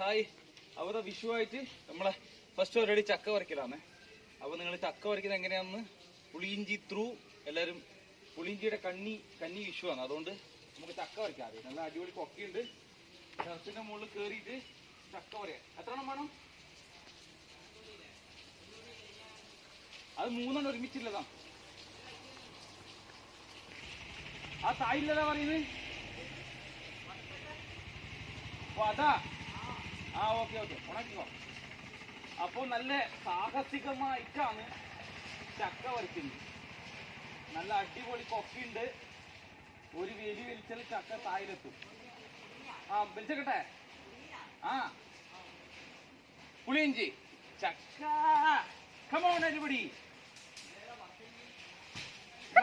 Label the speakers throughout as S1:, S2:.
S1: Hi. അവിടെ വിഷുവായിട്ട് നമ്മളെ first already ചക്ക വരയ്ക്കലാണ് അപ്പോൾ നിങ്ങൾ ചക്ക വരയ്ക്കുന്നത് എങ്ങനെയാന്ന് പുളിയിഞ്ചി ത്രൂ എല്ലാവരും പുളിയിഞ്ചിയുടെ കണ്ണി കന്നി വിഷുവാണ് അതുകൊണ്ട് നമുക്ക് ചക്ക വരയ്ക്കാം അറിയാം നല്ല അടിപൊളി കൊക്കയുണ്ട്. ചർച്ചിന്റെ മുകളിൽ കയറിയിട്ട് ചക്ക പറയാം. എത്ര എണ്ണം വേണം? അത് മൂന്നെണ്ണം ഒരുമിച്ചില്ലതാ. ആ തായില്ലതാ പറയുന്നത്? അതാ ആ ഓക്കെ ഓക്കെ. ഉണക്കിക്കോ. അപ്പോൾ നല്ല സാഹസികമായിട്ടാണ് ചക്ക വരയ്ക്കുന്നത്. നല്ല അടിപൊളി കൊക്കയുണ്ട് ഒരു വെലി വലിച്ചാൽ ചക്ക തായിലെത്തും. ആ വലിച്ചക്കട്ടെ ആ. പുളിയിഞ്ചി. ചക്ക. കമോൺ ഇവിടെ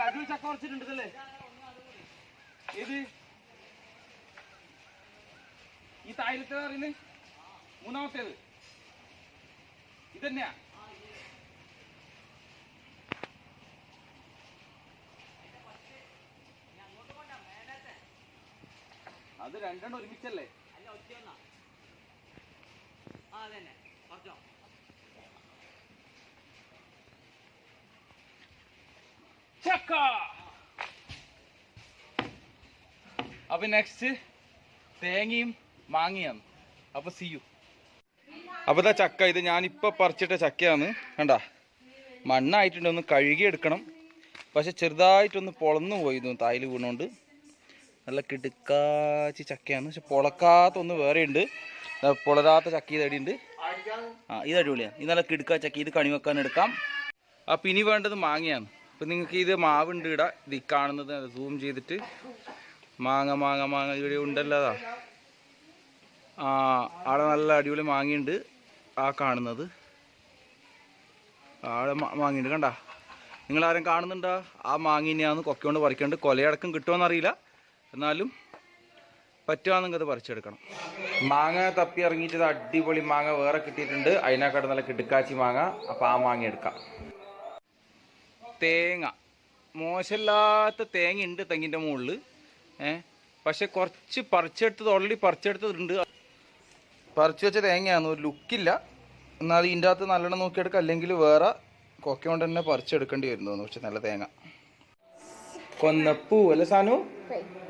S1: അടിപൊളി ചക്ക വരച്ചിട്ടുണ്ടല്ലേ ഏത്? ഈ തായിലത്തെ പറയുന്നത്? മൂന്നാമത്തേത്. ഇതന്നെയാ അത് രണ്ടെണ്ണം ഒരുമിച്ചല്ലേ? ചക്ക! അപ്പൊ നെക്സ്റ്റ് തേങ്ങയും മാങ്ങയാണ് അപ്പൊ സിയു അപ്പൊ ഇതാ ചക്ക ഇത് ഞാനിപ്പോ പറിച്ചിട്ട ചക്കയാണ്. കണ്ട? മണ്ണായിട്ടുണ്ട് ഒന്ന് കഴുകിയെടുക്കണം. പക്ഷെ ചെറുതായിട്ടൊന്ന് പൊളന്നു പോയിരുന്നു തായിൽ വീണുകൊണ്ട് നല്ല കിടുക്കാച്ചി ചക്കയാണ്. പക്ഷെ പൊളക്കാത്ത ഒന്ന് വേറെ ഉണ്ട് പൊളരാത്ത ചക്ക ഇത് അടിയുണ്ട്. ആ ഇത് അടിപൊളിയാണ് ഇത് നല്ല കിടുക്കാ ചക്ക. ഇത് കണി വെക്കാൻ എടുക്കാം. അപ്പം ഇനി വേണ്ടത് മാങ്ങയാണ്. അപ്പം നിങ്ങൾക്ക് ഇത് മാവുണ്ട് ഇടാ. ഇത് കാണുന്നത് സൂം ചെയ്തിട്ട്. മാങ്ങ മാങ്ങ മാങ്ങ. ഇവിടെ ഉണ്ടല്ലോ ആ അവിടെ നല്ല അടിപൊളി മാങ്ങയുണ്ട്. ആ കാണുന്നത്. ആടെ മാ- മാങ്ങയുണ്ട് കണ്ട. നിങ്ങൾ ആരും കാണുന്നുണ്ടോ? ആ മാങ്ങിനെയാന്ന് കൊക്കൊണ്ട് പറിക്കേണ്ടത് കൊലയടക്കം കിട്ടുമെന്നറിയില്ല എന്നാലും പറ്റുവാണെങ്കിൽ അത് പറിച്ചെടുക്കണം. മാങ്ങ തപ്പി ഇറങ്ങിയിട്ട് ഇത് അടിപൊളി മാങ്ങ വേറെ കിട്ടിയിട്ടുണ്ട്. അതിനെക്കാട്ട് നല്ല കിടുക്കാച്ചി മാങ്ങ. അപ്പോൾ ആ മാങ്ങ എടുക്കാം. തേങ്ങ. മോശമില്ലാത്ത തേങ്ങ ഉണ്ട് തെങ്ങിന്റെ മുകളിൽ ഏഹ് പക്ഷെ കുറച്ച് പറിച്ചെടുത്തത് ഓൾറെഡി പറിച്ചെടുത്തതുണ്ട്. പറിച്ചു വെച്ച തേങ്ങയാണ്. ഒരു ലുക്കില്ല എന്നാൽ ഇതിന്റെ അകത്ത് നല്ലോണം നോക്കിയെടുക്കുക അല്ലെങ്കിൽ വേറെ കൊക്ക കൊണ്ട് തന്നെ പറിച്ചെടുക്കേണ്ടി വരുന്നു. തോന്നുന്നു പക്ഷെ നല്ല തേങ്ങ. കൊന്നപ്പൂ അല്ലേ സാനു?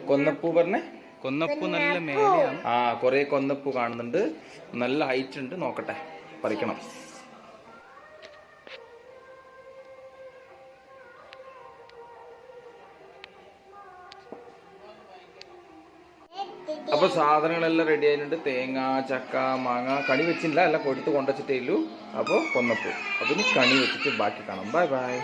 S1: കൊന്നപ്പൂ പറഞ്ഞേ? കൊന്നപ്പൂ നല്ല മേലെയാണ്. ആ കുറേ കൊന്നപ്പൂ കാണുന്നുണ്ട്. നല്ല ഹൈറ്റ് ഉണ്ട്. നോക്കട്ടെ. പറിക്കണം. അപ്പൊ സാധനങ്ങളെല്ലാം റെഡി ആയിട്ടുണ്ട്. തേങ്ങ ചക്ക മാങ്ങ കണി വെച്ചില്ല എല്ലാം കൊടുത്ത് കൊണ്ടുവച്ചിട്ടേ ഉള്ളൂ. അപ്പോൾ കൊന്നപ്പോ. അതിന് കണി വെച്ചിട്ട് ബാക്കി കാണാം. Bye bye